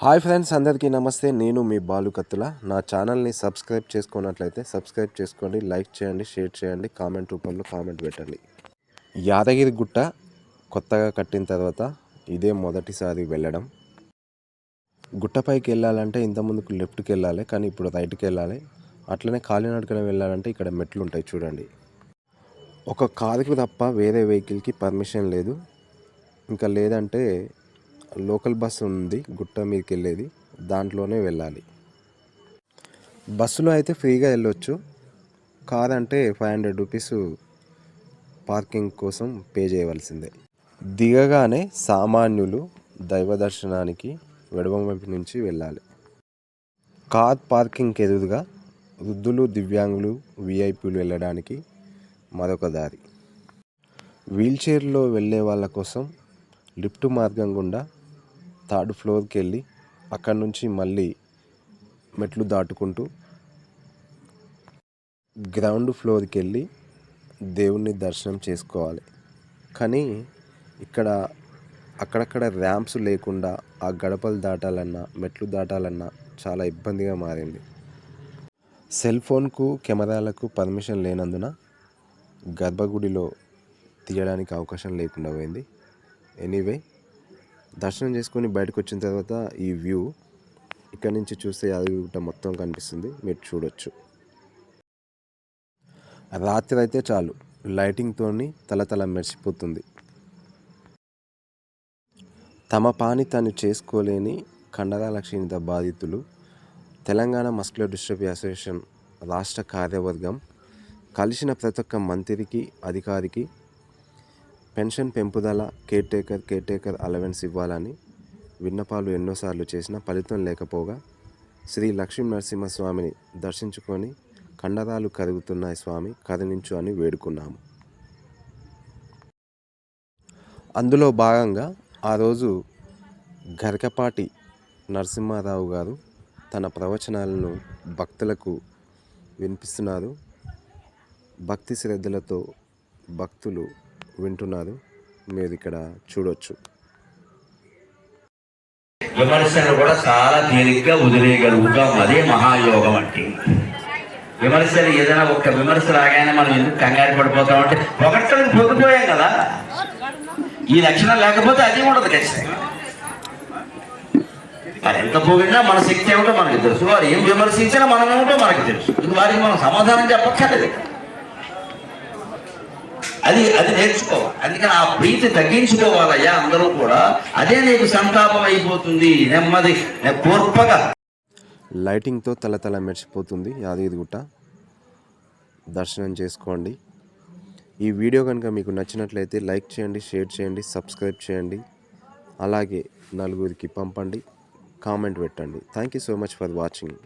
Hi friends అందరికీ నమస్తే. నేను మీ బాలుకత్తుల నా ఛానల్ని సబ్స్క్రైబ్ చేసుకున్నట్లయితే సబ్స్క్రైబ్ చేసుకోండి లైక్ చేయండి షేర్ చేయండి కామెంట్ రూపంలో కామెంట్ పెట్టండి. యాదగిరి గుట్ట కొత్తగా కట్టిన తర్వాత ఇదే మొదటిసారి వెళ్ళడం. గుట్టపైకి వెళ్ళాలంటే ఇంతకుముందుకు లెఫ్ట్కి వెళ్ళాలి కానీ ఇప్పుడు రైట్కి వెళ్ళాలి. అట్లనే కాలినడకన వెళ్ళాలంటే ఇక్కడ మెట్లు ఉంటాయి చూడండి. ఒక కారుకి తప్ప వేరే వెహికల్కి పర్మిషన్ లేదు. ఇంకా లేదంటే లోకల్ బస్సు ఉంది గుట్ట మీదకి వెళ్ళేది దాంట్లోనే వెళ్ళాలి. బస్సులో అయితే ఫ్రీగా వెళ్ళొచ్చు. కార్ అంటే ఫైవ్ హండ్రెడ్ రూపీస్ పార్కింగ్ కోసం పే చేయవలసిందే. దిగగానే సామాన్యులు దైవ దర్శనానికి వెడమ వైపు నుంచి వెళ్ళాలి. కార్ పార్కింగ్కి ఎదురుగా వృద్ధులు దివ్యాంగులు విఐపీలు వెళ్ళడానికి మరొక దారి. వీల్చైర్లో వెళ్ళే వాళ్ళ కోసం లిఫ్ట్ మార్గం గుండా థర్డ్ ఫ్లోర్కి వెళ్ళి అక్కడి నుంచి మళ్ళీ మెట్లు దాటుకుంటూ గ్రౌండ్ ఫ్లోర్కి వెళ్ళి దేవుణ్ణి దర్శనం చేసుకోవాలి. కానీ ఇక్కడ అక్కడక్కడ ర్యాంప్స్ లేకుండా ఆ గడపలు దాటాలన్నా మెట్లు దాటాలన్నా చాలా ఇబ్బందిగా మారింది. సెల్ ఫోన్కు కెమెరాలకు పర్మిషన్ లేనందున గర్భగుడిలో తీయడానికి అవకాశం లేకుండా పోయింది. ఎనీవే దర్శనం చేసుకొని బయటకు వచ్చిన తర్వాత ఈ వ్యూ ఇక్కడ నుంచి చూస్తే యాదగిరిగుట్ట మొత్తం కనిపిస్తుంది. మీరు చూడొచ్చు. రాత్రి అయితే చాలు. లైటింగ్తో తలతల మెరిసిపోతుంది. తమ పాని తాను చేసుకోలేని కండరాల క్షీణత బాధితులు తెలంగాణ మస్కులర్ డిస్ట్రఫీ అసోసియేషన్ రాష్ట్ర కార్యవర్గం కలిసిన ప్రతి ఒక్క మంత్రికి అధికారికి పెన్షన్ పెంపుదల caretaker caretaker allowance ఇవ్వాలని విన్నపాలు ఎన్నోసార్లు చేసినా ఫలితం లేకపోగా శ్రీ లక్ష్మీ నరసింహస్వామిని దర్శించుకొని కండరాలు కరుగుతున్నాయి స్వామి కదిలించు అని వేడుకున్నాము. అందులో భాగంగా ఆ రోజు గరకపాటి నరసింహారావు గారు తన ప్రవచనాలను భక్తులకు వినిపిస్తున్నారు. భక్తి శ్రద్ధలతో భక్తులు వింటున్నారు మీరు ఇక్కడ చూడొచ్చు. విమర్శను కూడా చాలా తేలిగ్గా వదిలేయగలుగుతాం అదే మహాయోగం అంటే విమర్శలు ఏదైనా ఒక విమర్శ రాగానే మనం ఎందుకు కంగారు పడిపోతాం అంటే ఒకటి పొంగిపోయాం కదా. ఈ లక్షణం లేకపోతే అది ఉండదు ఖచ్చితంగా. మరి ఎంత పోగినా మన శక్తి ఏమిటో మనకి తెలుసు. వారు ఏం విమర్శించినా మనం ఏమిటో మనకి తెలుసు. ఇది వారికి మనం సమాధానం చెప్పక్కర్లేదు. అది అది నేర్చుకోవాలి. అందుకని ఆ ప్రీతి తగ్గించుకోవాలయ్యా అందరూ కూడా. అదే నీకు సంతాపం అయిపోతుంది. నెమ్మది కోర్పగా లైటింగ్తో తలతల మెరిసిపోతుంది యాదగిరిగుట్ట దర్శనం చేసుకోండి. ఈ వీడియో కనుక మీకు నచ్చినట్లయితే లైక్ చేయండి షేర్ చేయండి సబ్స్క్రైబ్ చేయండి. అలాగే నలుగురికి పంపండి కామెంట్ పెట్టండి. Thank you so much for watching